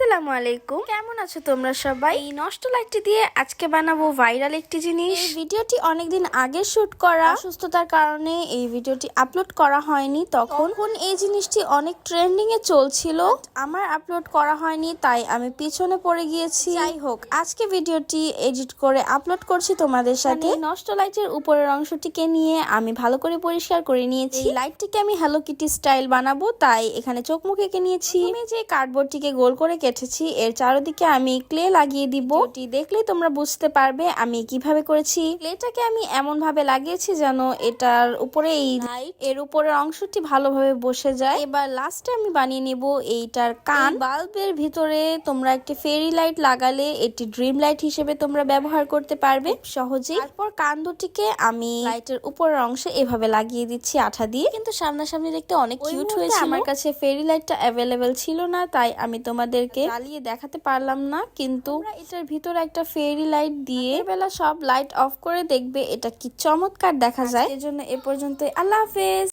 আসসালামু আলাইকুম। কেমন আছো তোমরা সবাই? এই নষ্ট লাইটটি দিয়ে আজকে বানাবো ভাইরাল একটি জিনিস। এই ভিডিওটি অনেকদিন আগে শুট করা। অসুস্থতার কারণে এই ভিডিওটি আপলোড করা হয়নি। তখন এই জিনিসটি অনেক ট্রেন্ডিং এ চলছিল আমার আপলোড করা হয়নি তাই আমি পিছনে পড়ে গিয়েছি। যাই হোক আজকে ভিডিওটি এডিট করে আপলোড করছি তোমাদের সাথে। এই নষ্ট লাইটের উপরের অংশটিকে নিয়ে আমি ভালো করে পরিষ্কার করে নিয়েছি। লাইটটিকে আমি হ্যালো কিটি স্টাইল বানাবো তাই এখানে চোখ মুখ এঁকে নিয়েছি। আমি যে কার্ডবোর্ডটিকে গোল করে কেটেছি এর চারিদিকে আমি ক্লে লাগিয়ে দিব। এটি দেখলেই তোমরা বুঝতে পারবে আমি কীভাবে করেছি। ক্লেটাকে আমি এমন ভাবে লাগিয়েছি যেন এটার উপরে এই লাইটের উপরের অংশটি ভালোভাবে বসে যায়। এবার লাস্টে আমি বানিয়ে নেব এইটার কান। বাল্বের ভিতরে তোমরা একটি ফেরি লাইট লাগালে এটি ড্রিম লাইট হিসেবে তোমরা ব্যবহার করতে পারবে সহজেই। তারপর কান দুটিকে আমি লাইটের উপরের অংশে এভাবে লাগিয়ে দিচ্ছি আঠা দিয়ে। কিন্তু সামনাসামনি দেখতে অনেক কিউট হয়েছে আমার কাছে ফেরি লাইটটা অ্যাভেলেবেল ছিল না তাই আমি তোমাদেরকে জ্বালিয়ে দেখাতে পারলাম না কিন্তু এটার ভিতরে একটা ফেরি লাইট দিয়ে বেলা সব লাইট অফ করে দেখবে এটা কি চমৎকার দেখা যায়। এজন্য এ পর্যন্ত আল্লাহ হাফেজ।